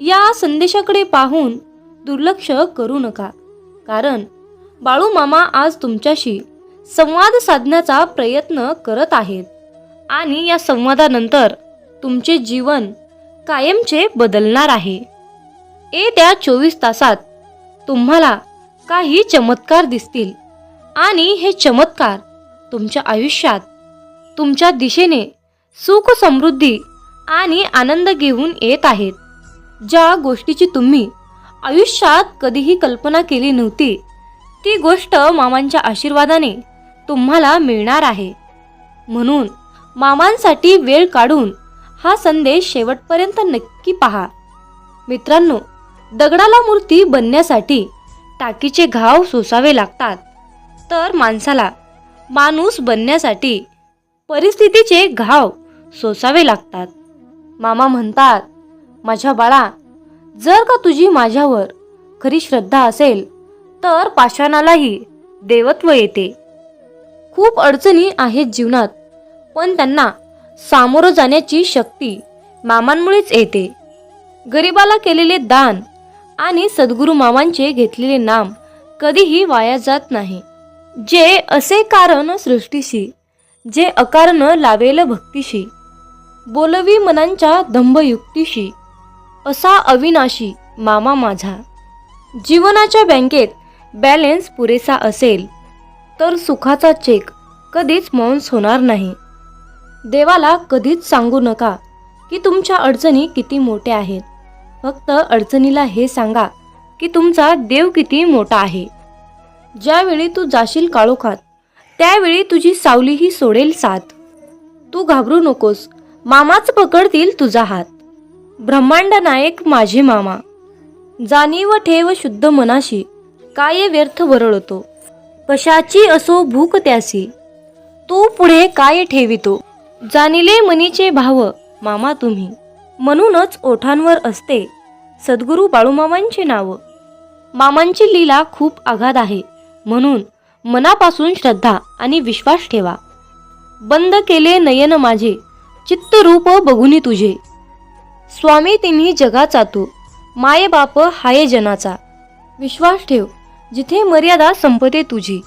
या संदेशाकडे पाहून दुर्लक्ष करू नका. कारण बाळू मामा आज तुमच्याशी संवाद साधण्याचा प्रयत्न करत आहेत आणि या संवादानंतर तुमचे जीवन कायमचे बदलणार आहे. येत्या चोवीस तासात तुम्हाला काही चमत्कार दिसतील आणि हे चमत्कार तुमच्या आयुष्यात तुमच्या दिशेने सुख समृद्धी आणि आनंद घेऊन येत आहेत. ज्या गोष्टीची तुम्ही आयुष्यात कधीही कल्पना केली नव्हती ती गोष्ट मामांच्या आशीर्वादाने तुम्हाला मिळणार आहे. म्हणून मामांसाठी वेळ काढून हा संदेश शेवटपर्यंत नक्की पहा. मित्रांनो दगडाला मूर्ती बनण्यासाठी टाकीचे घाव सोसावे लागतात. तर माणसाला माणूस बनण्यासाठी परिस्थितीचे घाव सोसावे लागतात. मामा म्हणतात माझ्या बाळा जर का तुझी माझ्यावर खरी श्रद्धा असेल तर पाषाणालाही देवत्व येते. खूप अडचणी आहेत जीवनात पण त्यांना सामोरं जाण्याची शक्ती मामांमुळेच येते. गरिबाला केलेले दान आणि सद्गुरू मामांचे घेतलेले नाम कधीही वाया जात नाही. जे असे कारण सृष्टीशी जे अकारण लावेल भक्तीशी बोलवी मनांच्या दंभयुक्तीशी असा अविनाशी मामा माझा. जीवनाच्या बँकेत बॅलेन्स पुरेसा असेल तर सुखाचा चेक कधीच मौन्स होणार नाही. देवाला कधीच सांगू नका की तुमच्या अडचणी किती मोठ्या आहेत. फक्त अडचणीला हे सांगा की तुमचा देव किती मोठा आहे. ज्यावेळी तू जाशील काळोखात त्यावेळी तुझी सावलीही सोडेल साथ. तू घाबरू नकोस मामाच पकडतील तुझा हात. ब्रह्मांड नायक माझे मामा. जाणीव ठेव शुद्ध मनाशी काय व्यर्थ वरळतो. कशाची असो भूक त्यासी तू पुढे काय ठेवितो. जाणिले मनीचे भाव मामा तुम्ही. म्हणूनच ओठांवर असते सद्गुरू बाळूमामांचे नाव. मामांची लीला खूप आघात आहे म्हणून मनापासून श्रद्धा आणि विश्वास ठेवा. बंद केले नयन माझे चित्तरूप बघुनी तुझे. स्वामी तिन्ही जगाचा तू. माये बाप जनाचा. विश्वास ठेव जिथे मर्यादा संपते तुझी.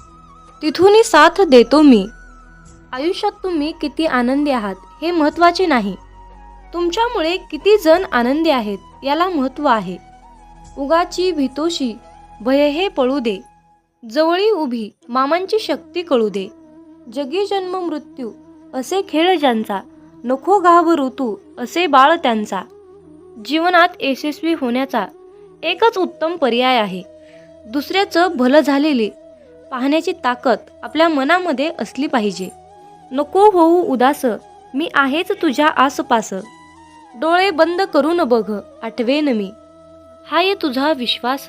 तिथूनही साथ देतो मी. आयुष्यात तुम्ही किती आनंदी आहात हे महत्त्वाचे नाही. तुमच्यामुळे किती जण आनंदी आहेत याला महत्त्व आहे. उगाची भीतोशी भय हे पळू दे. जवळी उभी मामांची शक्ती कळू दे. जगी जन्म मृत्यू असे खेळ ज्यांचा नको घाबरू तू. असे बाळ त्यांचा. जीवनात यशस्वी होण्याचा एकच उत्तम पर्याय आहे. दुसऱ्याचं भलं झालेले पाहण्याची ताकद आपल्या मनामध्ये असली पाहिजे. नको होऊ उदास मी आहेच तुझ्या आसपास. डोळे बंद करून बघ आठवेन मी. हाय तुझा विश्वास.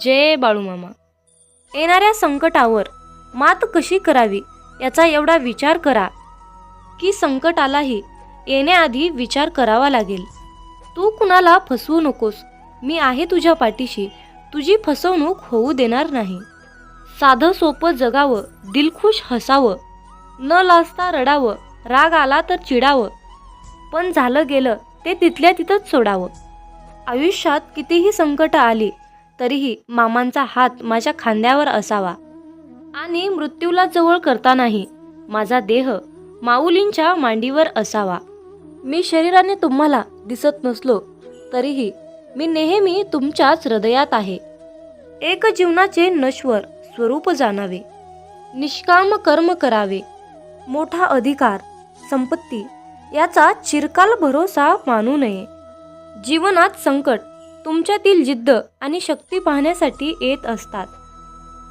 जय बाळूमामा. येणाऱ्या संकटावर मात कशी करावी याचा एवढा विचार करा. की संकटालाही येण्याआधी विचार करावा लागेल. तू कुणाला फसवू नकोस. मी आहे तुझ्या पाठीशी. तुझी फसवणूक होऊ देणार नाही. साधं सोपं जगावं. दिलखुश हसावं. न लाजता रडावं. राग आला तर चिडावं. पण झालं गेलं ते तिथल्या तिथंच सोडावं. आयुष्यात कितीही संकट आली तरीही मामांचा हात माझ्या खांद्यावर असावा. आणि मृत्यूला जवळ करतानाही माझा देह माऊलींच्या मांडीवर असावा. मी शरीराने तुम्हाला दिसत नसलो तरीही मी नेहमी तुमच्याच हृदयात आहे. एक जीवनाचे नश्वर स्वरूप जाणावे. निष्काम कर्म करावे. मोठा अधिकार संपत्ती याचा चिरकाल भरोसा मानू नये. जीवनात संकट तुमच्यातील जिद्द आणि शक्ती पाहण्यासाठी येत असतात.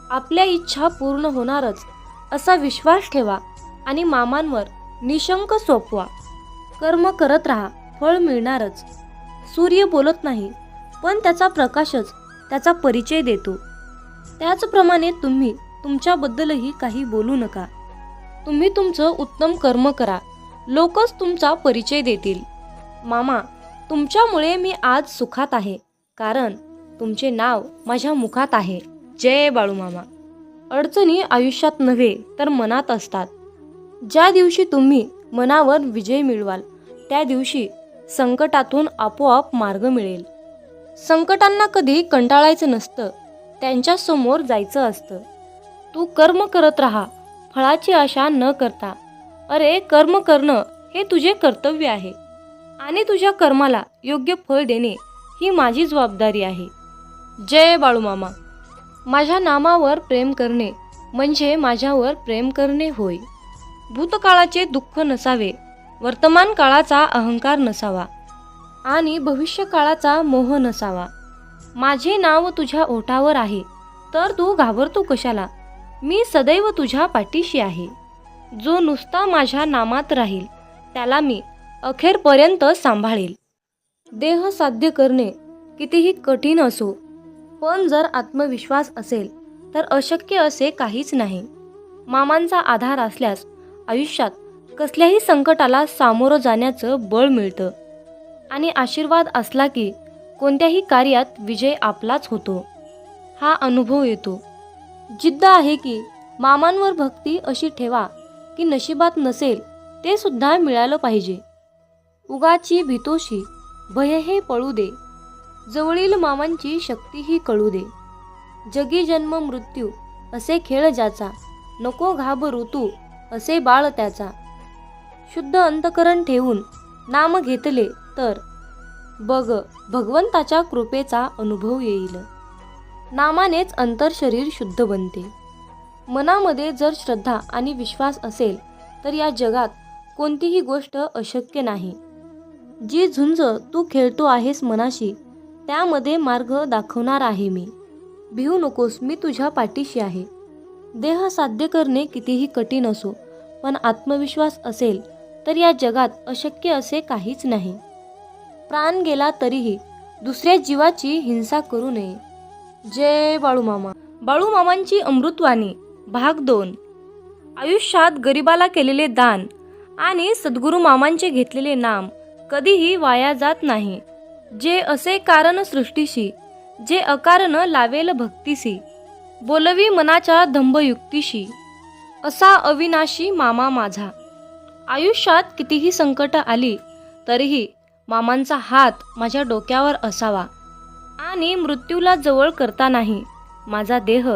आपल्या इच्छा पूर्ण होणारच असा विश्वास ठेवा आणि मामांवर निशंक सोपवा. कर्म करत राहा फळ मिळणारच. सूर्य बोलत नाही पण त्याचा प्रकाशच त्याचा परिचय देतो. त्याचप्रमाणे तुम्ही तुमच्याबद्दलही काही बोलू नका. तुम्ही तुमचं उत्तम कर्म करा लोकच तुमचा परिचय देतील. मामा तुमच्यामुळे मी आज सुखात आहे कारण तुमचे नाव माझ्या मुखात आहे. जय बाळू मामा अडचणी आयुष्यात नव्हे तर मनात असतात. ज्या दिवशी तुम्ही मनावर विजय मिळवाल. त्या दिवशी संकटातून आपोआप मार्ग मिळेल. संकटांना कधी कंटाळायचं नसतं. त्यांच्यासमोर जायचं असतं. तू कर्म करत राहा. फळाची आशा न करता. अरे कर्म करणं हे तुझे कर्तव्य आहे. आणि तुझ्या कर्माला योग्य फळ देणे ही माझी जबाबदारी आहे. जय बाळूमामा. माझ्या नामावर प्रेम करणे म्हणजे माझ्यावर प्रेम करणे होय. भूतकाळाचे दुःख नसावे वर्तमान काळाचा अहंकार नसावा आणि भविष्यकाळाचा मोह नसावा. माझे नाव तुझ्या ओठावर आहे तर तू घाबरतो कशाला? मी सदैव तुझ्या पाठीशी आहे. जो नुसता माझ्या नामात राहील त्याला मी अखेरपर्यंत सांभाळेल. देह साध्य करणे कितीही कठीण असो पण जर आत्मविश्वास असेल तर अशक्य असे काहीच नाही. मामांचा आधार असल्यास आयुष्यात कसल्याही संकटाला सामोरं जाण्याचं बळ मिळतं. आणि आशीर्वाद असला की कोणत्याही कार्यात विजय आपलाच होतो. हा अनुभव येतो. जिद्द आहे की मामांवर भक्ती अशी ठेवा की नशिबात नसेल ते सुद्धा मिळालं पाहिजे. उगाची भीतोशी भय हे पळू दे. जवळील मामांची शक्तीही कळू दे. जगी जन्म मृत्यू असे खेळ ज्याचा नको घाबरू तू. असे बाळ त्याचा. शुद्ध अंतकरण ठेवून नाम घेतले तर बघ भगवंताच्या कृपेचा अनुभव येईल. नामानेच अंतरशरीर शुद्ध बनते. मनामध्ये जर श्रद्धा आणि विश्वास असेल तर या जगात कोणतीही गोष्ट अशक्य नाही. जी झुंज तू खेळतो आहेस मनाशी त्यामध्ये मार्ग दाखवणार आहे मी. भिवू नकोस मी तुझ्या पाठीशी आहे. देह साध्य करणे कितीही कठीण असो पण आत्मविश्वास असेल तर या जगात अशक्य असे काहीच नाही. प्राण गेला तरीही दुसऱ्या जीवाची हिंसा करू नये. जय बाळूमामा. बाळूमामांची अमृतवाणी भाग दोन. आयुष्यात गरिबाला केलेले दान आणि सद्गुरू मामांचे घेतलेले नाम कधीही वाया जात नाही. जे असे कारण सृष्टीशी जे अकारण लावेल भक्तीशी बोलवी मनाच्या धंभयुक्तीशी असा अविनाशी मामा माझा. आयुष्यात कितीही संकट आली तरीही मामांचा हात माझ्या डोक्यावर असावा. आणि मृत्यूला जवळ करता नाही माझा देह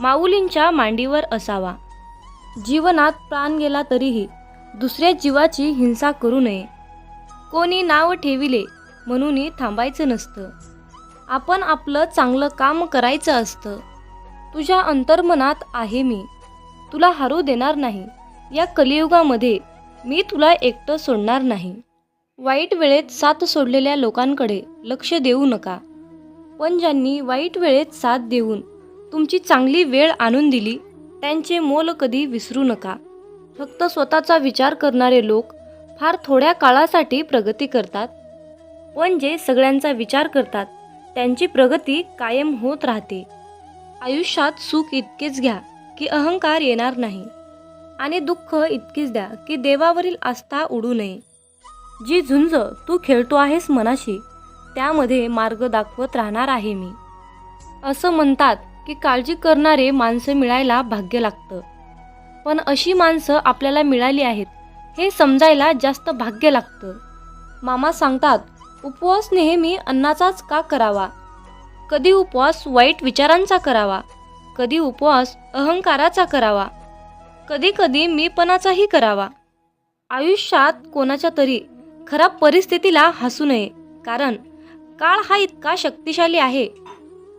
माऊलींच्या मांडीवर असावा. जीवनात प्राण गेला तरीही दुसऱ्या जीवाची हिंसा करू नये. कोणी नाव ठेविले म्हणूनही थांबायचं नसतं. आपण आपलं चांगलं काम करायचं असतं. तुझ्या अंतर्मनात आहे मी. तुला हरू देणार नाही. या कलियुगामध्ये मी तुला एकटं सोडणार नाही. वाईट वेळेत साथ सोडलेल्या लोकांकडे लक्ष देऊ नका. पण ज्यांनी वाईट वेळेत साथ देऊन तुमची चांगली वेळ आणून दिली त्यांचे मोल कधी विसरू नका. फक्त स्वतःचा विचार करणारे लोक फार थोड्या काळासाठी प्रगती करतात. पण जे सगळ्यांचा विचार करतात त्यांची प्रगती कायम होत राहते. आयुष्यात सुख इतकेच घ्या. की अहंकार येणार नाही. आणि दुःख इतकीच द्या की देवावरील आस्था उडू नये. जी झुंज तू खेळतो आहेस मनाशी त्यामध्ये मार्ग दाखवत राहणार आहे मी. असं म्हणतात की काळजी करणारे माणसं मिळायला भाग्य लागतं. पण अशी माणसं आपल्याला मिळाली आहेत हे समजायला जास्त भाग्य लागतं. मामा सांगतात उपवास नेहमी अन्नाचाच का करावा? कधी उपवास वाईट विचारांचा करावा? कधी उपवास अहंकाराचा करावा. कधी कधी मीपणाचाही करावा. आयुष्यात कोणाच्या तरी खराब परिस्थितीला हसू नये. कारण काळ हा इतका शक्तिशाली आहे.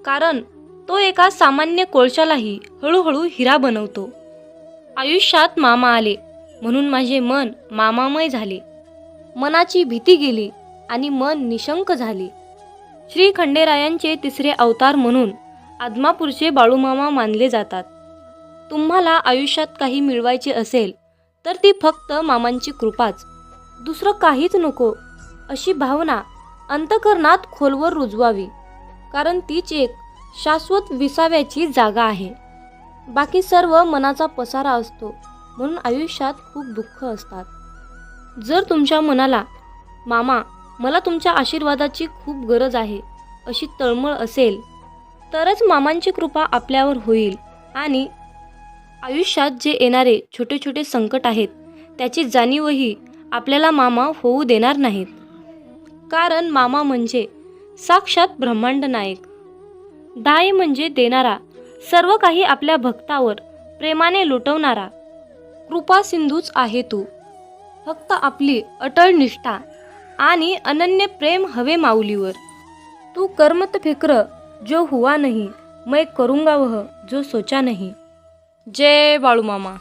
कारण तो एका सामान्य कोळशालाही हळूहळू हिरा बनवतो. आयुष्यात मामा आले. म्हणून माझे मन मामामय झाले. मनाची भीती गेली आणि मन निशंक झाले. श्री खंडेरायांचे तिसरे अवतार म्हणून आदमापूरचे बाळूमामा मानले जातात. तुम्हाला आयुष्यात काही मिळवायचे असेल तर ती फक्त मामांची कृपाच. दुसरं काहीच नको. अशी भावना अंतकरणात खोलवर रुजवावी कारण तीच एक शाश्वत विसाव्याची जागा आहे. बाकी सर्व मनाचा पसारा असतो म्हणून आयुष्यात खूप दुःख असतात. जर तुमच्या मनाला मामा मला तुमच्या आशीर्वादाची खूप गरज आहे अशी तळमळ असेल तरच मामांची कृपा आपल्यावर होईल. आणि आयुष्यात जे येणारे छोटे छोटे संकट आहेत त्याची जाणीवही आपल्याला मामा होऊ देणार नाहीत. कारण मामा म्हणजे साक्षात ब्रह्मांड नायक. दाय म्हणजे देणारा सर्व काही आपल्या भक्तावर प्रेमाने लुटवणारा. कृपा सिंधूच आहे तू. फक्त आपली अटळ निष्ठा आणि अनन्य प्रेम हवे माऊलीवर. तू कर्मत फिक्र जो हुआ नहीं मैं करूँगा वह जो सोचा नहीं। जय बाळूमामा।